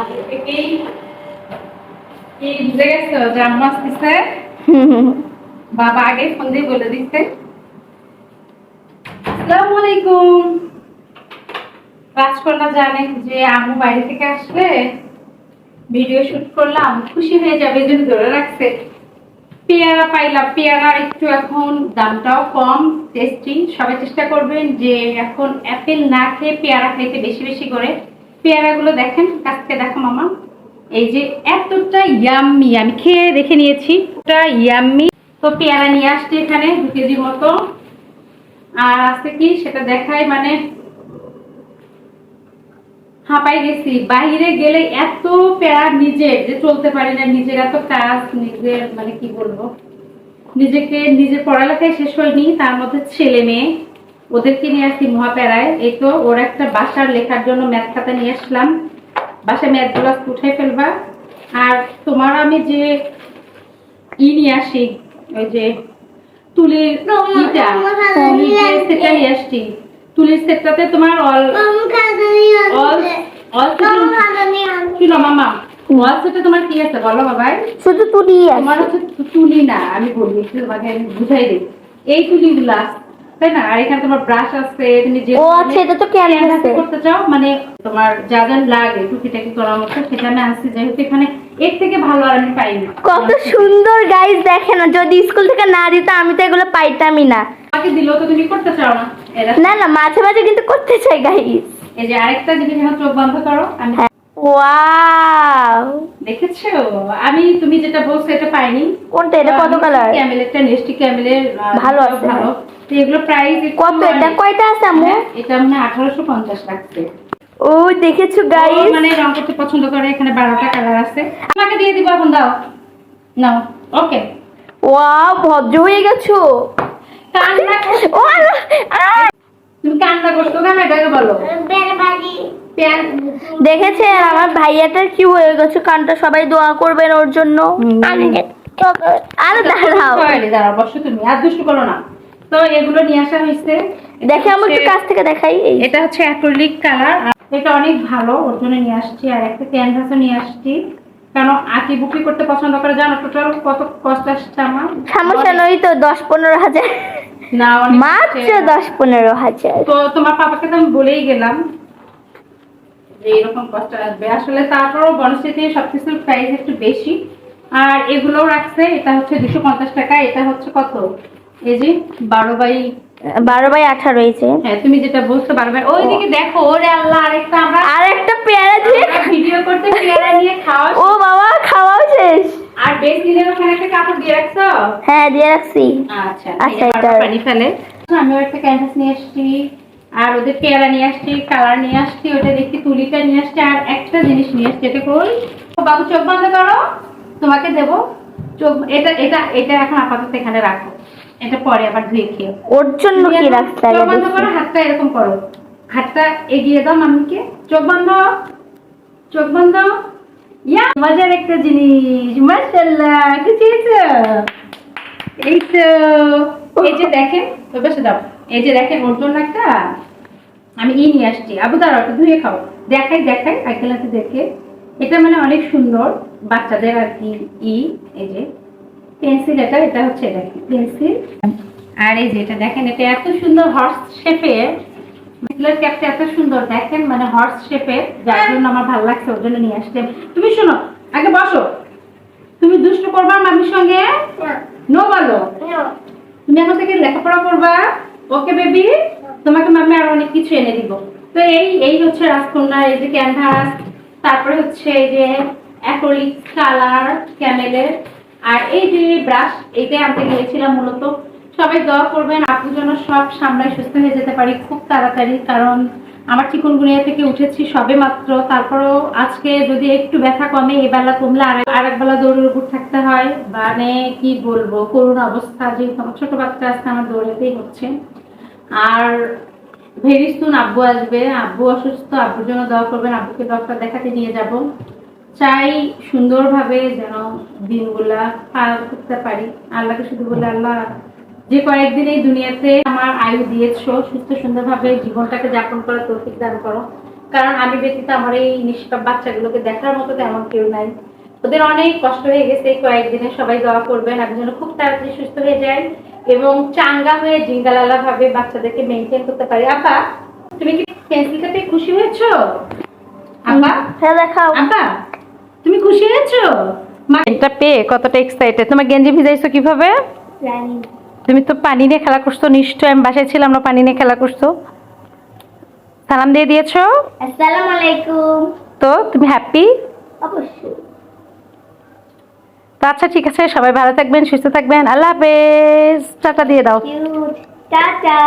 আগে থেকেই কি বুঝে গেছো যে আম্মা আসতেছে? বাবা আগে ফোন দিয়ে বলে দিচ্ছে আসসালামু আলাইকুম। রাজকন্যা জানে যে আম্মু বাইরে থেকে আসলে ভিডিও শুট করলাম খুশি হয়ে যাবে ধরে রাখছে। পেয়ারা পাইলাম পেয়ারা একটু এখন দামটাও কম টেস্টি সবাই চেষ্টা করবেন যে এখন অ্যাপেল না খেয়ে পেয়ারা খাইতে বেশি বেশি করে। পেয়ারাগুলো দেখেন কাছ থেকে দেখো মামা। এই যে এতটা ইয়াম্মি আমি খেয়ে দেখে নিয়েছি ওটা ইয়াম্মি তো পেয়ারা নিয়ে আসছি এখানে দু কেজির মতো। আর আছে কি, সেটা দেখাই মানে হাঁপাই গেছি। বাইরে গেলে এত প্যারা নিজের, যে চলতে পারি না, নিজের এত কাজ, নিজের মানে কি বলব? নিজেকে, নিজের পড়ালেখায় শেষ হয়নি, তার মধ্যে ছেলে মেয়ে। ওদেরকে নিয়ে আসছি মহাপ্যারায় এই তো ওর একটা বাসার লেখার জন্য ম্যাথ খাতা নিয়ে আসলাম। বাসায় ম্যাথগুলো উঠাই ফেলবা। আর তোমার আমি যে ই নিয়ে আসি ওই যে তুলির ইটা তুলির নিয়ে আসছি তুলির সেটটাতে তোমার অল অল অল ছিল মামা অল সেটে তোমার কি আছে বলো বাবাই শুধু তুলি তোমার হচ্ছে তুলি না আমি বলি তোমাকে আমি বুঝাই দিই। এই তুলিগুলো আছে, তাই না? আর এখানে তোমার ব্রাশ আছে তুমি যে ও আচ্ছা এটা তো ক্যানভাসে করতে চাও মানে তোমার যা যা লাগে টুকিটাকি করার মতো সেটা আমি আনছি যেহেতু এখানে এর থেকে ভালো আর আমি পাইনি। কত সুন্দর গাইস দেখেন না। যদি স্কুল থেকে না দিত আমি তো এগুলো পাইতামই না। আমাকে দিলেও তো তুমি করতে চাও না। না না মাঝে মাঝে কিন্তু করতে চাই গাইস এই যে আরেকটা জিনিস এখন চোখ বন্ধ করো আমি ওয়াও দেখেছ? আমি তুমি যেটা বলছো এটা পাইনি। কোনটা? এটা কত কালার ক্যামেলেরটা নেস্টি ক্যামেলের ভালো আছে, ভালো। হ্যাঁ। তো এগুলো প্রাইস কত এটা? কয়টা আছে আম্মু? এটা মানে আঠারোশো পঞ্চাশ লাগছে। ও দেখেছ গাইস মানে রং করতে পছন্দ করে এখানে বারোটা কালার আছে। আমাকে দিয়ে দিব এখন দাও। নাও ওকে ওয়াও ভদ্র হয়ে গেছো। কান্না ও তুমি কান্না করছ কেন? এটাকে বলো। প্যান দেখেছেন আমার ভাইয়াটার কি হয়ে গেছে? কানটা সবাই দোয়া করবেন ওর জন্য। আরে দাঁড়াও। দাঁড়াও বসো তুমি। আর দুষ্টু করো না। তো এগুলো নিয়ে আসা হয়েছে। দেখে একটু কাছ থেকে দেখাই এটা হচ্ছে অ্যাক্রিলিক কালার এটা অনেক ভালো ওর জন্য নিয়ে আসছি। আর একটা ক্যানভাসও নিয়ে আসছি। কেন আঁকি বুকি করতে পছন্দ করে জানো টোটাল কত কষ্ট আসছে আমার? সমস্যা নই তো দশ পনেরো হাজার। না মাত্র দশ পনেরো হাজার। তো তোমার পাপাকে তো আমি বলেই গেলাম। যে এরকম কষ্ট আসবে। আসলে তারপরও বনশ্রীতে সবকিছুর প্রাইস একটু বেশি। আর এগুলোও রাখছে এটা হচ্ছে দুশো পঞ্চাশ টাকা এটা হচ্ছে কত? এই যে বারো বাই বারো বাই আঠারো হয়েছে হ্যাঁ তুমি যেটা বলছো বারো বাই ওইদিকে দেখো ওরে আল্লাহ আরেকটা আমরা আর একটা পেয়ারা দিয়ে ভিডিও করতে পেয়ারা নিয়ে খাওয়া ও বাবা খাওয়াও শেষ। আর বেশ দিনের ওখানে একটা কাপড় দিয়ে রাখছো? হ্যাঁ দিয়ে রাখছি। আচ্ছা আচ্ছা, এটা- পানি ফেলে। আমিও একটা ক্যানভাস নিয়ে আসছি আর ওদের পেয়ারা নিয়ে আসছি কালার নিয়ে আসছি ওটা দেখি তুলিটা নিয়ে আসছি আর একটা জিনিস নিয়ে আসছি এটা কই বাবু চোখ বন্ধ করো। তোমাকে দেব। চোখ এটা এটা এটা এখন আপাতত এখানে রাখো। এটা পরে আবার ধুয়ে খেয়ে ওর জন্য কি রাখতে চোখ বন্ধ করো হাতটা এরকম করো। হাতটা এগিয়ে দাও মামিকে। চোখ বন্ধ। চোখ বন্ধ। ইয়া মজার একটা জিনিস। মাশাআল্লাহ কিছু এই তো। এই যে দেখেন ওই পাশে দাও। এই যে দেখেন ওর জন্য একটা? আমি ই নিয়ে আসছি। আবু দাঁড়াও একটু ধুয়ে খাও। দেখাই দেখাই আইকেলাতে দেখে। এটা মানে অনেক সুন্দর। বাচ্চাদের আর কি ই এই যে পেন্সিল এটা এটা হচ্ছে এটা পেন্সিল? আর এই যে এটা দেখেন এটা এত সুন্দর হর্স মিডলের ক্যাপটা এত সুন্দর। দেখেন মানে হর্স শেপের যার জন্য আমার ভালো লাগছে ওর জন্য নিয়ে আসতে তুমি শোনো আগে বসো। তুমি দুষ্ট করবা মামির সঙ্গে? নো। বলো। তুমি এখন থেকে লেখাপড়া করবা? ওকে বেবি তোমাকে মামি আর অনেক কিছু এনে দিব। তো এই এই হচ্ছে রাজকন্যা, এই যে ক্যানভাস তারপরে হচ্ছে এই যে অ্যাক্রিলিক কালার ক্যামেলের আর এই যে ব্রাশ এইটাই আনতে গিয়েছিলাম মূলত। সবাই দোয়া করবেন, আপনি যেন সব সামলায় সুস্থ হয়ে যেতে পারি, খুব তাড়াতাড়ি, কারণ আমার চিকুনগুনিয়া থেকে উঠেছি সবে মাত্র। তারপরেও আজকে যদি একটু ব্যথা কমে এবেলা কমলে আর আরেক বেলা দৌড়ের উপর থাকতে হয়। মানে কি বলব, করুণ অবস্থা। যেহেতু আমার ছোট বাচ্চা আসতে আমার দৌড়াতেই হচ্ছে। আর ভেরি সুন আব্বু আসবে। আব্বু অসুস্থ, আব্বুর জন্য দোয়া করবেন। আব্বুকে ডক্টর দেখাতে নিয়ে যাব। চাই সুন্দরভাবে যেন দিনগুলা পার করতে পারি। আল্লাহকে শুধু বলে, আল্লাহ যে কয়েকদিন এই দুনিয়াতে আমার আয়ু দিয়েছ সুস্থ সুন্দরভাবে জীবনটাকে যাপন করার তৌফিক দান করো। কারণ আমি ব্যতীত আমার এই নিষ্পাপ বাচ্চাগুলোকে দেখার মতো তেমন কেউ নাই। ওদের অনেক কষ্ট হয়ে গেছে এই কয়েকদিনে সবাই দোয়া করবেন। আমি যেন খুব তাড়াতাড়ি সুস্থ হয়ে যাই এবং চাঙ্গা হয়ে জিঙ্গালালা ভাবে বাচ্চাদেরকে মেনটেন করতে পারি। আপা তুমি কি পেন্সিলটা পেয়ে খুশি হয়েছো? আপা? হ্যাঁ দেখাও। আপা তুমি খুশি হয়েছো? মা এটা পেয়ে কতটা এক্সাইটেড তোমার গেঞ্জি ভিজাইছো কীভাবে? জানি তুমি তো পানি নিয়ে খেলা করছ নিশ্চয় আমি বাসায় ছিলাম না পানি নিয়ে খেলা করছ। সালাম দিয়ে দিয়েছ? আসসালামু আলাইকুম। তো তুমি হ্যাপি অবশ্যই। তো আচ্ছা ঠিক আছে সবাই ভালো থাকবেন সুস্থ থাকবেন আল্লাহ হাফেজ। টাটা দিয়ে দাও। টাটা।